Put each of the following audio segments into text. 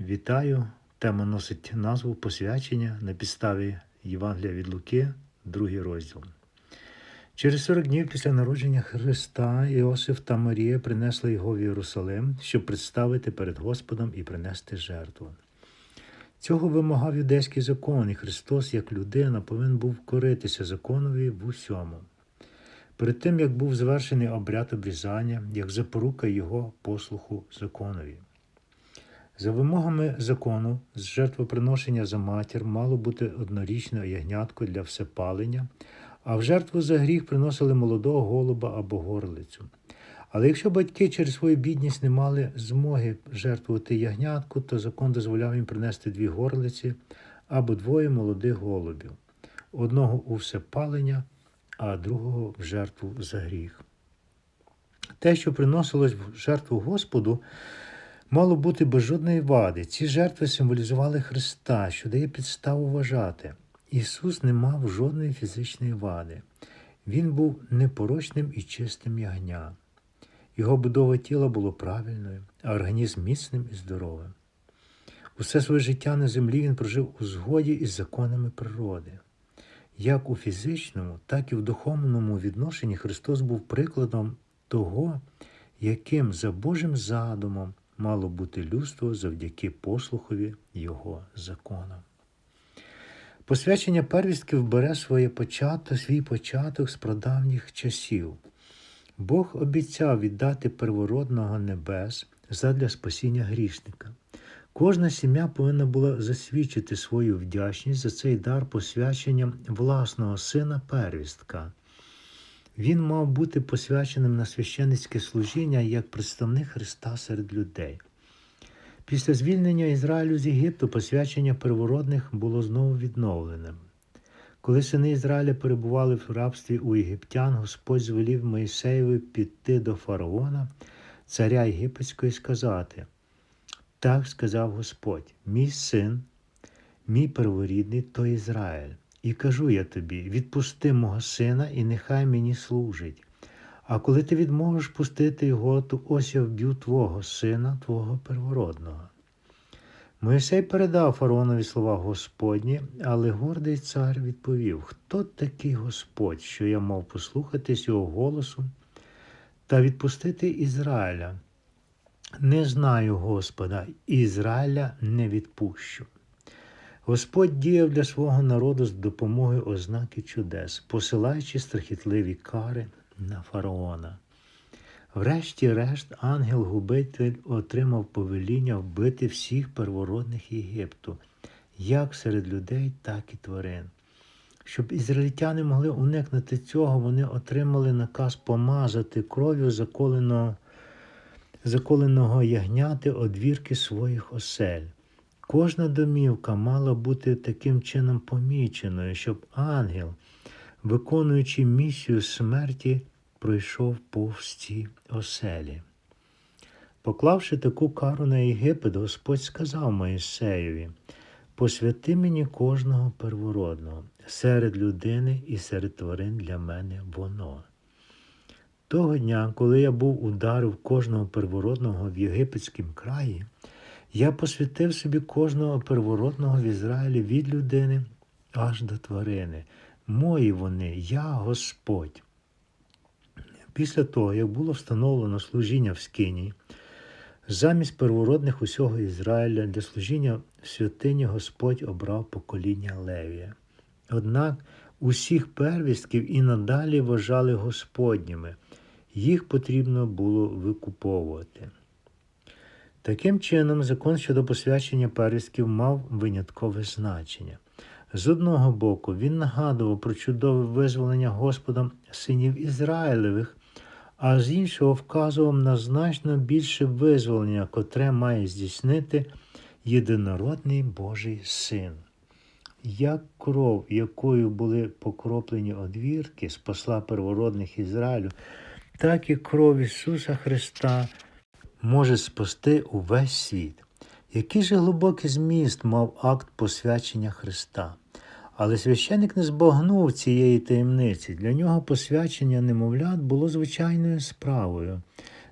Вітаю! Тема носить назву посвячення на підставі Євангелія від Луки, другий розділ. Через 40 днів після народження Христа Іосиф та Марія принесли його в Єрусалим, щоб представити перед Господом і принести жертву. Цього вимагав юдейський закон, і Христос, як людина, повинен був коритися законові в усьому. Перед тим, як був завершений обряд обрізання, як запорука його послуху законові. За вимогами закону, з жертвоприношення за матір мало бути однорічне ягнятко для всепалення, а в жертву за гріх приносили молодого голуба або горлицю. Але якщо батьки через свою бідність не мали змоги жертвувати ягнятку, то закон дозволяв їм принести дві горлиці або двоє молодих голубів, одного у всепалення, а другого в жертву за гріх. Те, що приносилось в жертву Господу, мало бути без жодної вади. Ці жертви символізували Христа, що дає підставу вважати. Ісус не мав жодної фізичної вади. Він був непорочним і чистим ягня. Його будова тіла було правильною, а організм міцним і здоровим. Усе своє життя на землі він прожив у згоді із законами природи. Як у фізичному, так і в духовному відношенні Христос був прикладом того, яким за Божим задумом мало бути людство завдяки послухові Його законам. Посвячення первістків бере своє початок, свій початок з прадавніх часів. Бог обіцяв віддати первородного небес задля спасіння грішника. Кожна сім'я повинна була засвідчити свою вдячність за цей дар посвяченням власного сина первістка. Він мав бути посвяченим на священницьке служіння як представник Христа серед людей. Після звільнення Ізраїлю з Єгипту посвячення первородних було знову відновленим. Коли сини Ізраїля перебували в рабстві у єгиптян, Господь звелів Моїсеєві піти до фараона, царя Єгипетського, і сказати: Так сказав Господь, мій син, мій перворідний то Ізраїль. І кажу я тобі: відпусти мого сина, і нехай мені служить. А коли ти відможеш пустити його, то ось я вб'ю твого сина, твого первородного. Моїсей передав фараонові слова Господні, але гордий цар відповів: Хто такий Господь, що я мав послухатись його голосу та відпустити Ізраїля? Не знаю Господа, Ізраїля не відпущу. Господь діяв для свого народу з допомогою ознаки чудес, посилаючи страхітливі кари на фараона. Врешті-решт, ангел-губитель отримав повеління вбити всіх первородних Єгипту, як серед людей, так і тварин. Щоб ізраїльтяни могли уникнути цього, вони отримали наказ помазати кров'ю заколеного, заколеного ягняти одвірки своїх осель. Кожна домівка мала бути таким чином поміченою, щоб ангел, виконуючи місію смерті, пройшов повз ці оселі. Поклавши таку кару на Єгипет, Господь сказав Моїсеєві, посвяти мені кожного первородного, серед людини і серед тварин для мене воно. Того дня, коли я був ударив кожного первородного в єгипетському краї, я посвятив собі кожного первородного в Ізраїлі від людини аж до тварини. Мої вони, я Господь. Після того, як було встановлено служіння в Скині, замість первородних усього Ізраїля для служіння в святині Господь обрав покоління Левія. Однак усіх первістків і надалі вважали Господніми, їх потрібно було викуповувати. Таким чином, закон щодо посвячення первістків мав виняткове значення. З одного боку, він нагадував про чудове визволення Господом синів Ізраїлевих, а з іншого вказував на значно більше визволення, котре має здійснити єдинородний Божий син. Як кров, якою були покроплені одвірки, спасла первородних Ізраїлю, так і кров Ісуса Христа може спасти увесь світ. Який же глибокий зміст мав акт посвячення Христа? Але священик не збагнув цієї таємниці. Для нього посвячення немовлят було звичайною справою.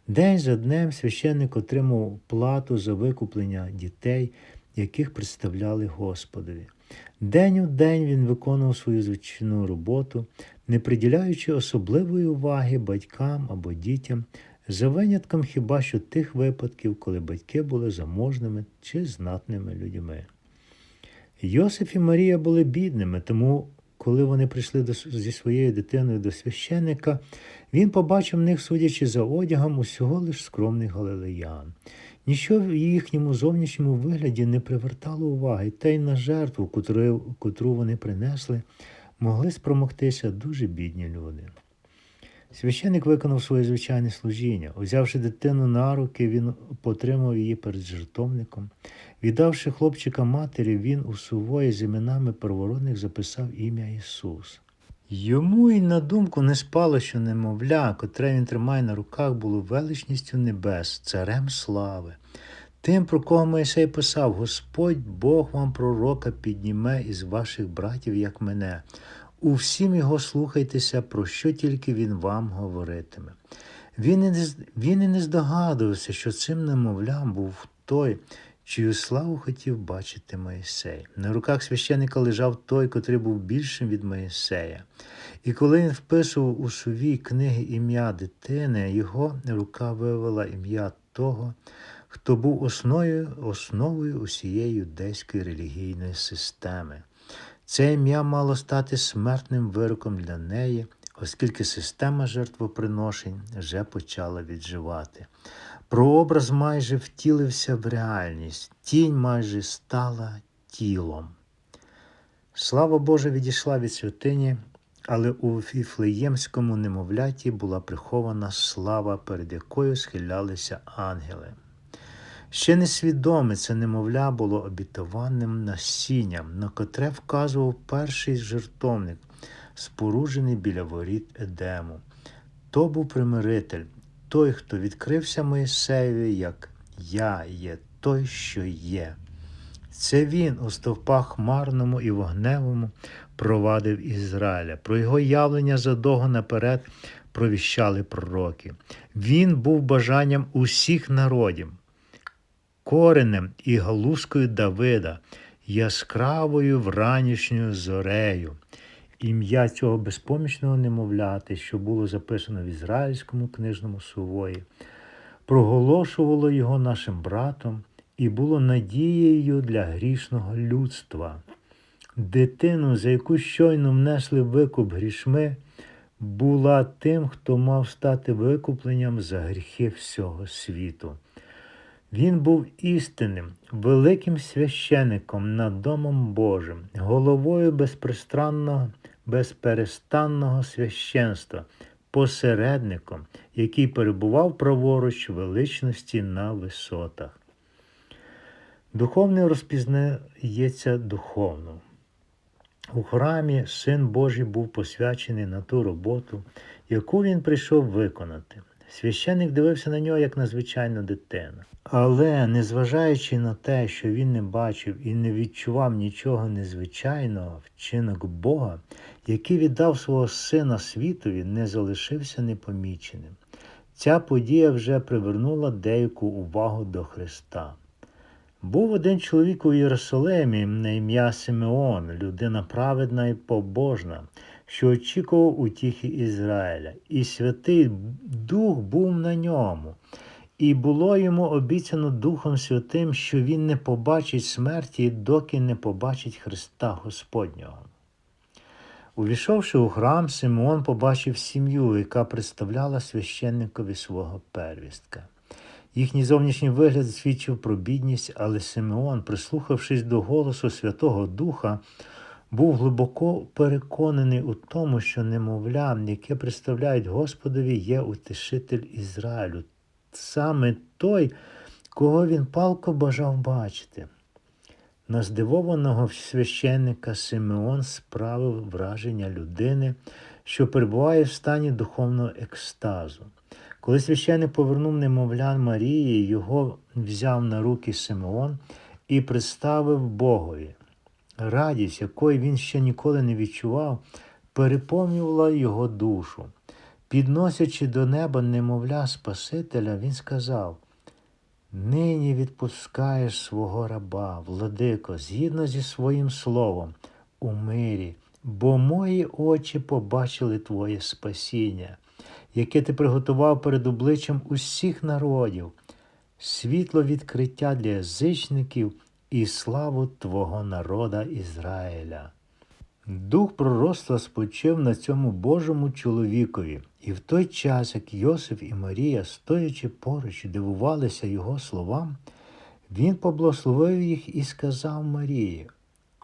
День за днем священник отримав плату за викуплення дітей, яких представляли Господові. День у день він виконував свою звичайну роботу, не приділяючи особливої уваги батькам або дітям, за винятком хіба що тих випадків, коли батьки були заможними чи знатними людьми. Йосиф і Марія були бідними, тому, коли вони прийшли до, зі своєю дитиною до священника, він побачив в них, судячи за одягом, усього лиш скромних галилеян. Ніщо в їхньому зовнішньому вигляді не привертало уваги, та й на жертву, котру, котру вони принесли, могли спромогтися дуже бідні люди. Священик виконав своє звичайне служіння. Узявши дитину на руки, він потримав її перед жертовником. Віддавши хлопчика матері, він у сувої з іменами первородних записав ім'я Ісус. Йому й на думку не спало, що немовля, котре він тримає на руках, було величністю небес, царем слави. Тим, про кого Моїсей писав, Господь Бог вам пророка підніме із ваших братів, як мене. У всім його слухайтеся, про що тільки він вам говоритиме. Він і не, він і не здогадувався, що цим немовлям був той, чию славу хотів бачити Моїсей. На руках священика лежав той, котрий був більшим від Моїсея. І коли він вписував у сувій книги ім'я дитини, його рука вивела ім'я того, хто був основою, основою усієї юдейської релігійної системи. Це ім'я мало стати смертним вироком для неї, оскільки система жертвоприношень вже почала відживати. Прообраз майже втілився в реальність, тінь майже стала тілом. Слава Божа відійшла від святині, але у Фіфлеємському немовляті була прихована слава, перед якою схилялися ангели. Ще несвідоме це немовля було обітованим насінням, на котре вказував перший жертовник, споруджений біля воріт Едему. То був примиритель, той, хто відкрився Моїсеєві, як Я є той, що є. Це він у стовпах хмарному і вогневому провадив Ізраїля. Про його явлення задовго наперед провіщали пророки. Він був бажанням усіх народів, коренем і галузкою Давида, яскравою вранішньою зорею. Ім'я цього безпомічного немовляти, що було записано в ізраїльському книжному сувої, проголошувало його нашим братом і було надією для грішного людства. Дитину, за яку щойно внесли викуп грішми, була тим, хто мав стати викупленням за гріхи всього світу. Він був істинним, великим священиком над Домом Божим, головою безпристранного, безперестанного священства, посередником, який перебував праворуч величності на висотах. Духовне розпізнається духовно. У храмі Син Божий був посвячений на ту роботу, яку він прийшов виконати. Священник дивився на нього як на звичайну дитину. Але, незважаючи на те, що він не бачив і не відчував нічого незвичайного, вчинок Бога, який віддав свого сина світові, не залишився непоміченим. Ця подія вже привернула деяку увагу до Христа. Був один чоловік у Єрусалимі на ім'я Симеон, людина праведна і побожна, що очікував утіхи Ізраїля, і Святий Дух був на ньому. І було йому обіцяно Духом Святим, що він не побачить смерті, доки не побачить Христа Господнього. Увійшовши у храм, Симеон побачив сім'ю, яка представляла священникові свого первістка. Їхній зовнішній вигляд свідчив про бідність, але Симеон, прислухавшись до голосу Святого Духа, був глибоко переконаний у тому, що немовля, яке представляють Господові, є утешитель Ізраїлю, саме той, кого він палко бажав бачити. На здивованого священника Симеон справив враження людини, що перебуває в стані духовного екстазу. Коли священник повернув немовлян Марії, його взяв на руки Симеон і представив Богові. Радість, якої він ще ніколи не відчував, переповнювала його душу. Підносячи до неба немовля Спасителя, він сказав: Нині відпускаєш свого раба, владико, згідно зі своїм словом, у мирі, бо мої очі побачили Твоє спасіння, яке ти приготував перед обличчям усіх народів, світло відкриття для язичників і славу Твого народа Ізраїля. Дух пророцтва спочив на цьому Божому чоловікові, і в той час, як Йосиф і Марія, стоячи поруч, дивувалися його словам, він поблагословив їх і сказав Марії: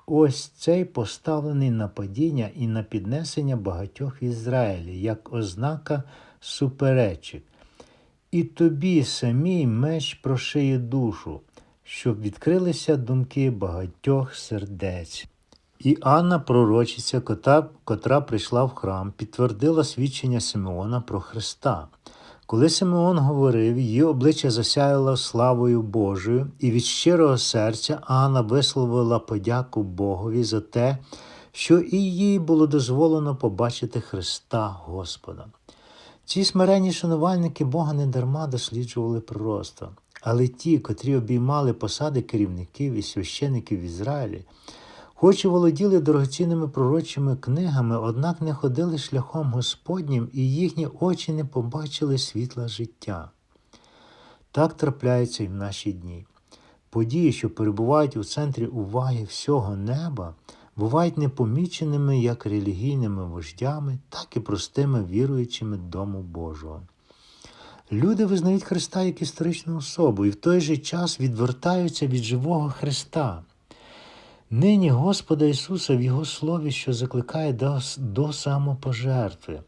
Ось цей поставлений на падіння і на піднесення багатьох Ізраїлі, як ознака суперечок. І тобі самій меч прошиє душу, щоб відкрилися думки багатьох сердець. І Анна, пророчиця, кота, котра прийшла в храм, підтвердила свідчення Симеона про Христа. Коли Симеон говорив, її обличчя засяяло славою Божою, і від щирого серця Анна висловила подяку Богові за те, що і їй було дозволено побачити Христа Господа. Ці смиренні шанувальники Бога недарма досліджували пророцтво, але ті, котрі обіймали посади керівників і священиків в Ізраїлі, хоч і володіли дорогоцінними пророчими книгами, однак не ходили шляхом Господнім, і їхні очі не побачили світла життя. Так трапляється і в наші дні. Події, що перебувають у центрі уваги всього неба, бувають непоміченими як релігійними вождями, так і простими віруючими Дому Божого. Люди визнають Христа як історичну особу і в той же час відвертаються від живого Христа. Нині Господа Ісуса в Його Слові, що закликає до, до самопожертви,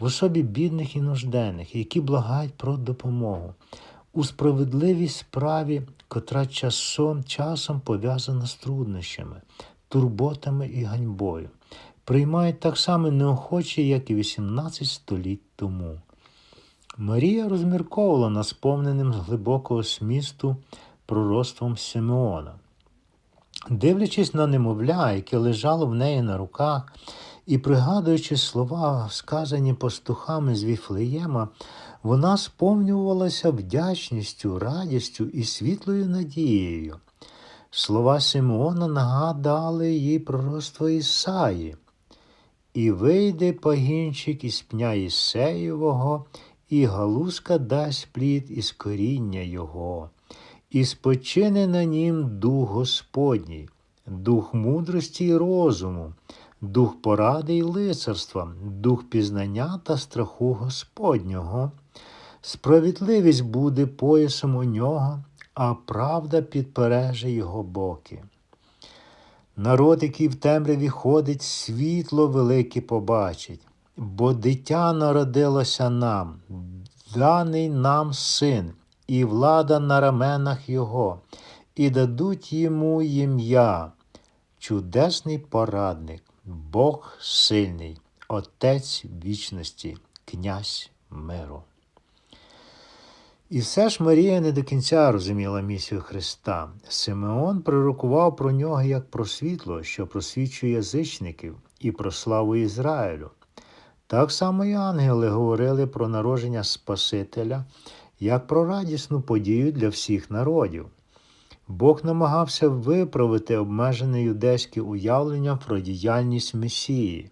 в особі бідних і нужденних, які благають про допомогу, у справедливій справі, котра часом, часом пов'язана з труднощами, турботами і ганьбою, приймають так само неохоче, як і 18 століть тому. Марія розмірковувала над сповненим з глибокого смісту пророцтвом Симеона. Дивлячись на немовля, яке лежало в неї на руках, і пригадуючи слова, сказані пастухами з Віфлеєма, вона сповнювалася вдячністю, радістю і світлою надією. Слова Симеона нагадали їй пророцтво Ісаї. І вийде пагінчик із пня Ісеєвого, і галузка дасть плід із коріння його і спочине на нім дух Господній, дух мудрості й розуму, дух поради й лицарства, дух пізнання та страху Господнього. Справедливість буде поясом у нього, а правда підпереже його боки. Народ, який в темряві ходить, світло велике побачить, бо дитя народилося нам, даний нам син, і влада на раменах Його, і дадуть йому ім'я, чудесний порадник, Бог сильний, Отець вічності, князь миру. І все ж Марія не до кінця розуміла місію Христа. Симеон пророкував про нього як про світло, що просвічує язичників, і про славу Ізраїлю. Так само і ангели говорили про народження Спасителя, як про радісну подію для всіх народів. Бог намагався виправити обмежене юдейське уявлення про діяльність Месії.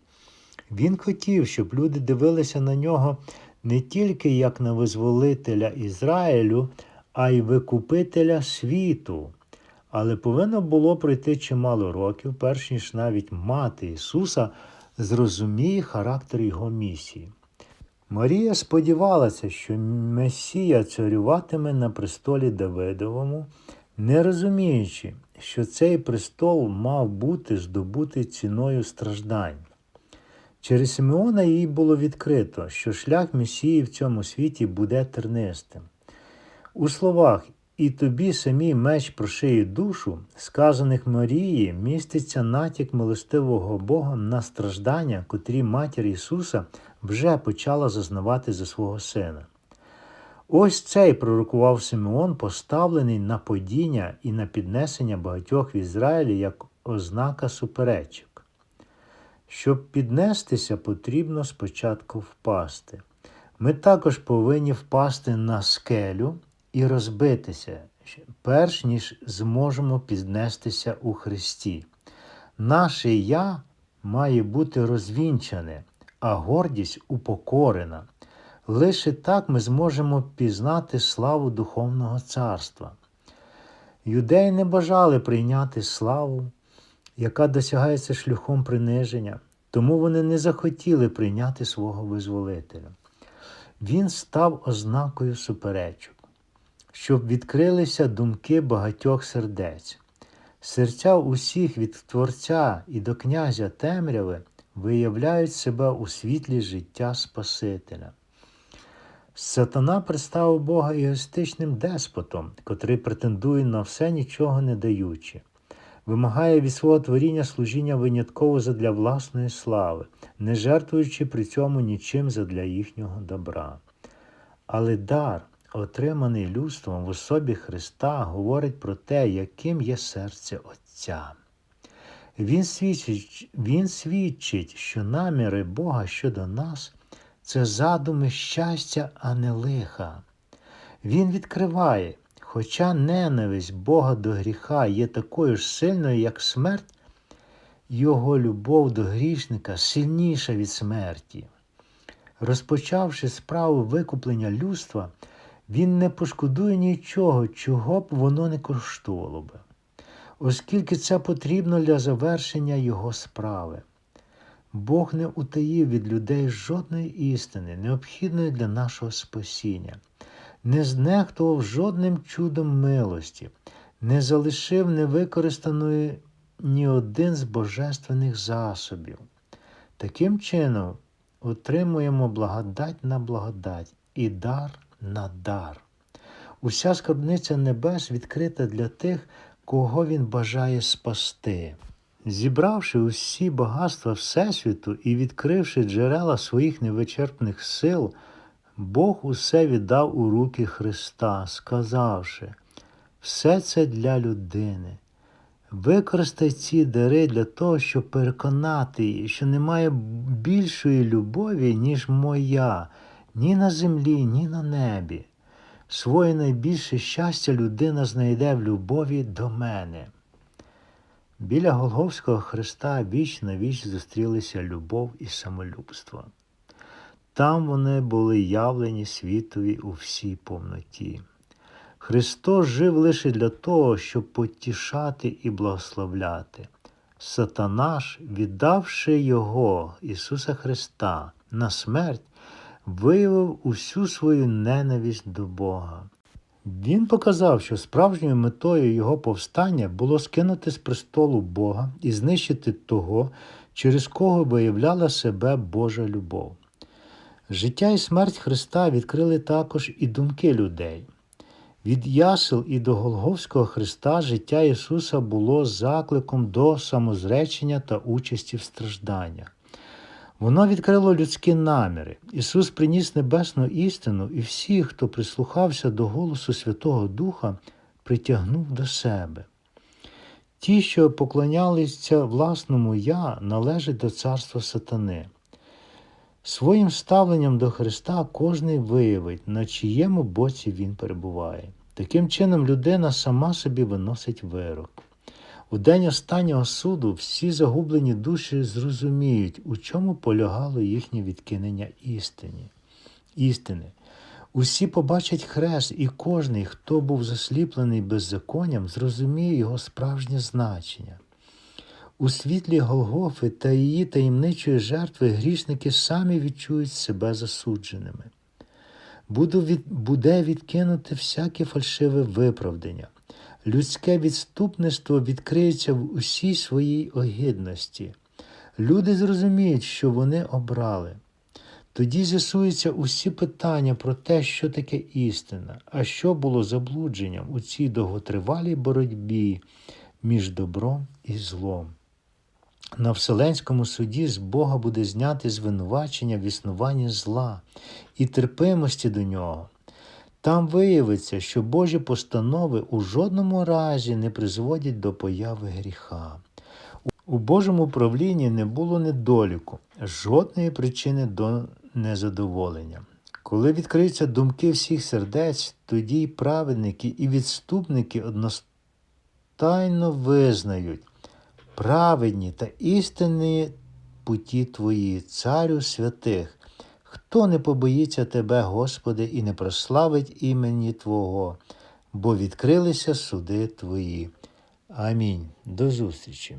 Він хотів, щоб люди дивилися на нього не тільки як на визволителя Ізраїлю, а й викупителя світу. Але повинно було пройти чимало років, перш ніж навіть мати Ісуса зрозуміє характер Його місії. Марія сподівалася, що Месія царюватиме на престолі Давидовому, не розуміючи, що цей престол мав бути здобутий ціною страждань. Через Симеона їй було відкрито, що шлях Месії в цьому світі буде тернистим. У словах і тобі самій меч прошиє душу, сказаних Марії, міститься натяк милостивого Бога на страждання, котрі матір Ісуса вже почала зазнавати за свого сина. Ось цей пророкував Симеон, поставлений на падіння і на піднесення багатьох в Ізраїлі як ознака суперечок. Щоб піднестися, потрібно спочатку впасти. Ми також повинні впасти на скелю і розбитися, перш ніж зможемо піднестися у Христі. Наше я має бути розвінчане, а гордість упокорена. Лише так ми зможемо пізнати славу Духовного Царства. Юдеї не бажали прийняти славу, яка досягається шляхом приниження, тому вони не захотіли прийняти свого визволителя. Він став ознакою суперечок, щоб відкрилися думки багатьох сердець. Серця усіх від Творця і до князя темряви виявляють себе у світлі життя Спасителя. Сатана представив Бога егоїстичним деспотом, котрий претендує на все нічого не даючи, вимагає від свого творіння служіння винятково задля власної слави, не жертвуючи при цьому нічим задля їхнього добра. Але дар, отриманий людством в особі Христа, говорить про те, яким є серце Отця. Він свідчить, він свідчить, що наміри Бога щодо нас це задуми щастя, а не лиха. Він відкриває, хоча ненависть Бога до гріха є такою ж сильною, як смерть, його любов до грішника сильніша від смерті. Розпочавши справу викуплення людства, він не пошкодує нічого, чого б воно не коштувало би, оскільки це потрібно для завершення його справи. Бог не утаїв від людей жодної істини, необхідної для нашого спасіння, не знехтував жодним чудом милості, не залишив невикористаною ні один з божественних засобів. Таким чином, отримуємо благодать на благодать і дар на дар. Уся скарбниця небес відкрита для тих, кого він бажає спасти. Зібравши усі багатства Всесвіту і відкривши джерела своїх невичерпних сил, Бог усе віддав у руки Христа, сказавши, все це для людини. Використай ці дари для того, щоб переконати її, що немає більшої любові, ніж моя, ні на землі, ні на небі. Своє найбільше щастя людина знайде в любові до мене. Біля Голговського Христа віч на віч зустрілися любов і самолюбство. Там вони були явлені світові у всій повноті. Христос жив лише для того, щоб потішати і благословляти. Сатана ж, віддавши Його, Ісуса Христа, на смерть, виявив усю свою ненависть до Бога. Він показав, що справжньою метою його повстання було скинути з престолу Бога і знищити того, через кого виявляла себе Божа любов. Життя і смерть Христа відкрили також і думки людей. Від ясел і до Голговського Христа життя Ісуса було закликом до самозречення та участі в стражданнях. Воно відкрило людські наміри. Ісус приніс небесну істину, і всі, хто прислухався до голосу Святого Духа, притягнув до себе. Ті, що поклонялися власному Я, належать до царства сатани. Своїм ставленням до Христа кожний виявить, на чиєму боці Він перебуває. Таким чином, людина сама собі виносить вирок. У день останнього суду всі загублені душі зрозуміють, у чому полягало їхнє відкинення істині. істини. Усі побачать хрест, і кожний, хто був засліплений беззаконням, зрозуміє його справжнє значення. У світлі Голгофи та її таємничої жертви грішники самі відчують себе засудженими. Буде відкинути всяке фальшиве виправдання. Людське відступництво відкриється в усій своїй огидності. Люди зрозуміють, що вони обрали. Тоді з'ясуються усі питання про те, що таке істина, а що було заблудженням у цій довготривалій боротьбі між добром і злом. На Вселенському суді з Бога буде зняти звинувачення в існуванні зла і терпимості до нього. Там виявиться, що Божі постанови у жодному разі не призводять до появи гріха. У Божому правлінні не було недоліку, жодної причини до незадоволення. Коли відкриються думки всіх сердець, тоді й праведники, і відступники одностайно визнають праведні та істинні путі Твої, Царю святих. Хто не побоїться Тебе, Господи, і не прославить імені Твого, бо відкрилися суди Твої. Амінь. До зустрічі.